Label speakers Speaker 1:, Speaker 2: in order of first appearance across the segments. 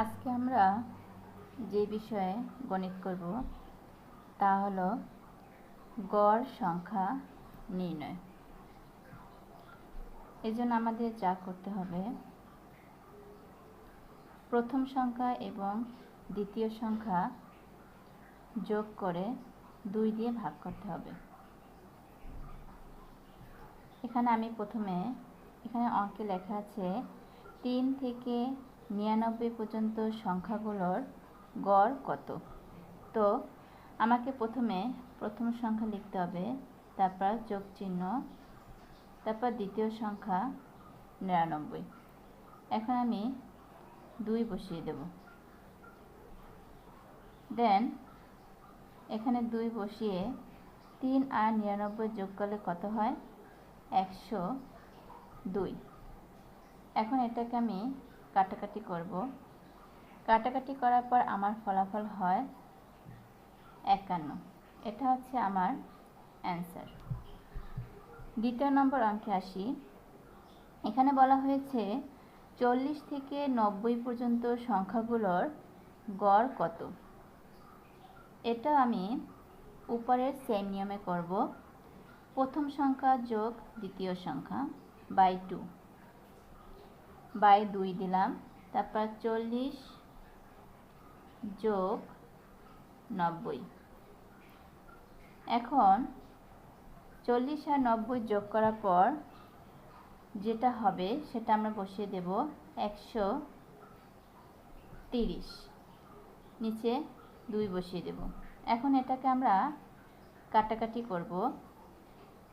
Speaker 1: আজকে আমরা যে বিষয়ে গণিত করব, তা হলো গড় সংখ্যা নির্ণয়। এই জন্য আমাদের যা করতে হবে, প্রথম সংখ্যা এবং দ্বিতীয় সংখ্যা যোগ করে দুই দিয়ে ভাগ করতে হবে। এখানে আমি প্রথমে, এখানে অঙ্কে লেখা আছে তিন থেকে নিরানব্বই পর্যন্ত সংখ্যাগুলোর গড় কত? তো আমাকে প্রথমে প্রথম সংখ্যা লিখতে হবে, তারপর যোগ চিহ্ন, তারপর দ্বিতীয় সংখ্যা নিরানব্বই। এখন আমি দুই বসিয়ে দেব। দেন এখানে দুই বসিয়ে তিন আর নিরানব্বই যোগ করলে কত হয়? একশো দুই। এখন এটাকে আমি কাটাকাটি করব। কাটাকাটি করার পর আমার ফলাফল হয় একান্ন। এটা হচ্ছে আমার অ্যান্সার। দ্বিতীয় নম্বর অঙ্কে আসি। এখানে বলা হয়েছে, চল্লিশ থেকে নব্বই পর্যন্ত সংখ্যাগুলোর গড় কত? এটা আমি উপরের সেম নিয়মে করব। প্রথম সংখ্যা যোগ দ্বিতীয় সংখ্যা বাই টু। বাই দুই দিলাম। তারপর চল্লিশ যোগ নব্বই। এখন চল্লিশ আর নব্বই যোগ করার পর যেটা হবে সেটা আমরা বসিয়ে দেব একশো তিরিশ। নিচে দুই বসিয়ে দেব। এখন এটাকে আমরা কাটাকাটি করব।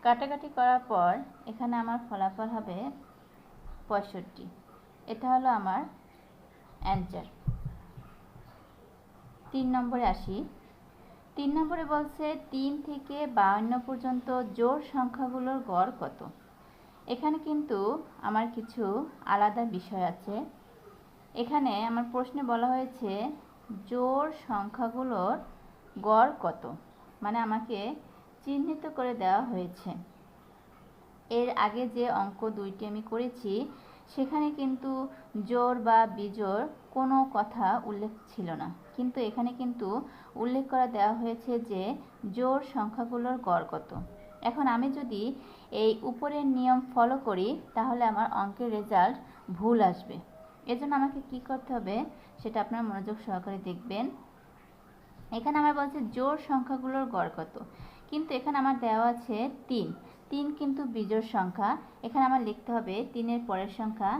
Speaker 1: কাটাকাটি করার পর এখানে আমার ফলাফল হবে পঁয়ষট্টি। এটা হলো আমার অ্যান্সার তিন নম্বরে আসি। তিন নম্বরে বলছে তিন থেকে বাউন্ন পর্যন্ত জোর সংখ্যাগুলোর গড় কত? এখানে কিন্তু আমার কিছু আলাদা বিষয় আছে। এখানে আমার প্রশ্নে বলা হয়েছে জোর সংখ্যাগুলোর গড় কত? মানে আমাকে চিহ্নিত করে দেওয়া হয়েছে। এর আগে যে অঙ্ক দুইটি আমি করেছি সেখানে কিন্তু জোর বা বিজোর কোনো কথা উল্লেখ ছিল না। কিন্তু এখানে কিন্তু উল্লেখ করা দেওয়া হয়েছে যে, জোর সংখ্যাগুলোর গড় কত। এখন আমি যদি এই উপরের নিয়ম ফলো করি, তাহলে আমার অঙ্কের রেজাল্ট ভুল আসবে। এজন্য আমাকে কি করতে হবে, সেটা আপনারা মনোযোগ সহকারে দেখবেন। এখানে আমার বলছে জোর সংখ্যাগুলোর গড় কত। কিন্তু এখানে আমার দেওয়া আছে তিন। তিন কিন্তু বিজোড় সংখ্যা। এখানে আমার লিখতে হবে তিনের পরের সংখ্যা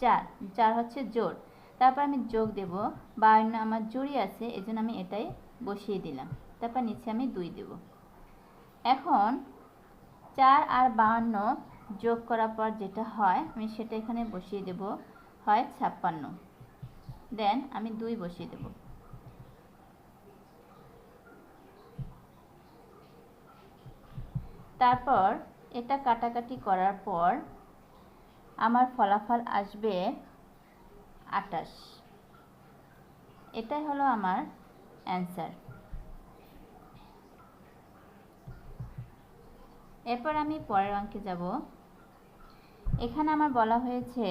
Speaker 1: চার। চার হচ্ছে জোর তারপর আমি যোগ দেব। বাউন্ন আমার জুড়ি আছে, এজন্য আমি এটাই বসিয়ে দিলাম। তারপর নিচে আমি দুই দেব। এখন চার আর বাউন্ন যোগ করার পর যেটা হয়, আমি সেটা এখানে বসিয়ে দেব, হয় ছাপ্পান্ন। দেন আমি দুই বসিয়ে দেব। তারপর এটা কাটাকাটি করার পর আমার ফলাফল আসবে আটাশ এটাই হলো আমার অ্যান্সার। এরপর আমি পরের অঙ্কে যাব। এখানে আমার বলা হয়েছে,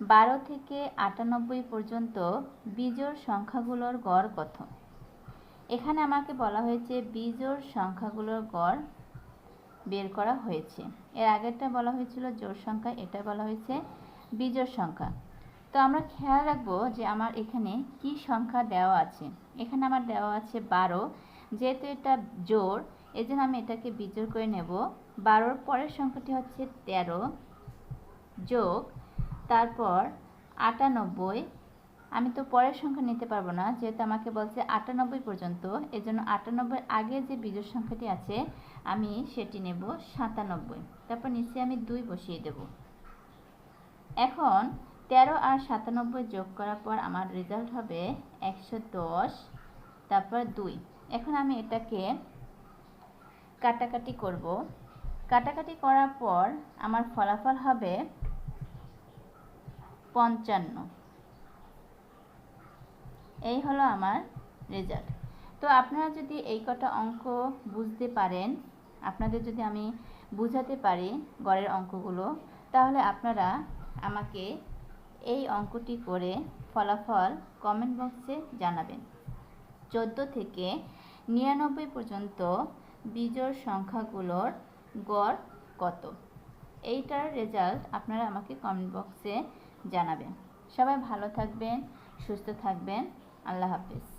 Speaker 1: বারো থেকে আটানব্বই পর্যন্ত বিজোড় সংখ্যাগুলোর গড় কত? এখানে আমাকে বলা হয়েছে, বিজোড় সংখ্যাগুলোর গড় বের করা হয়েছে। এর আগেরটা বলা হয়েছিল জোর সংখ্যা, এটা বলা হয়েছে বিজোড় সংখ্যা। তো আমরা খেয়াল রাখব যে আমার এখানে কি সংখ্যা দেওয়া আছে। এখানে আমার দেওয়া আছে বারো। যেহেতু এটা জোর এই জন্য আমি এটাকে বিজোড় করে নেব। বারোর পরের সংখ্যাটি হচ্ছে তেরো যোগ, তারপর আটানব্বই আমি তো পরের সংখ্যা নিতে পারব না, যেহেতু আমাকে বলছে আটানব্বই পর্যন্ত, এজন্য আটানব্বই আগে যে বিজোড় সংখ্যাটি আছে, আমি সেটি নেব সাতানব্বই। তারপর নিচে আমি দুই বসিয়ে দেব। এখন তেরো আর সাতানব্বই যোগ করার পর আমার রেজাল্ট হবে একশো দশ, তারপর দুই। এখন আমি এটাকে কাটাকাটি করব। কাটাকাটি করার পর আমার ফলাফল হবে পঞ্চান্ন। এই হলো আমার রেজাল্ট তো আপনারা যদি এই কটা অঙ্ক বুঝতে পারেন, আপনাদের যদি আমি বুঝাতে পারি গড়ের অঙ্কগুলো, তাহলে আপনারা আমাকে এই অঙ্কটি করে ফলাফল কমেন্ট বক্সে জানাবেন। চোদ্দ থেকে নিরানব্বই পর্যন্ত বিজোড় সংখ্যাগুলোর গড় কত? এইটার রেজাল্ট আপনারা আমাকে কমেন্ট বক্সে জানাবেন। সবাই ভালো থাকবেন, সুস্থ থাকবেন। আল্লাহ হাফিজ।